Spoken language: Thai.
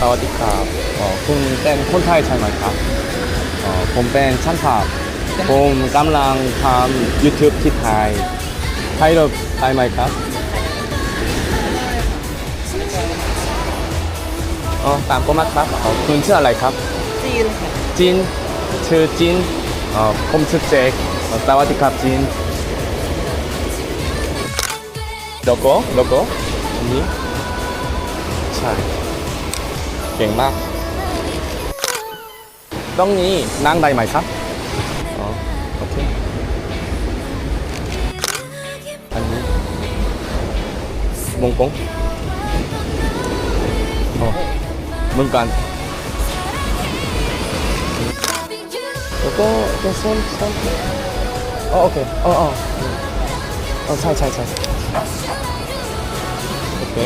สวัสดีครับอ๋อคุณเป็นคนไทยใช่ไหมครับอ๋อผมเป็นช่างภาพผมกำลังทำ YouTube ที่ไทยไทยเราได้ไหมครับอ๋อตามก็มาครับอ๋อคุณชื่ออะไรครับ จีนค่ะจินชื่อจินอ๋อผมชื่อเจคอ๋อสวัสดีครับจินโลโก้โลโก้อันนี้ใช่ เก่งมาก ตรงนี้นั่งได้ไหมครับอ๋อโอเค อันนี้วงกงอ๋อเหมือนกันแล้วก็เป็นส้นส้นอ๋อโอเคอ๋ออ๋ออ๋อใช่ใช่ใช่โอเค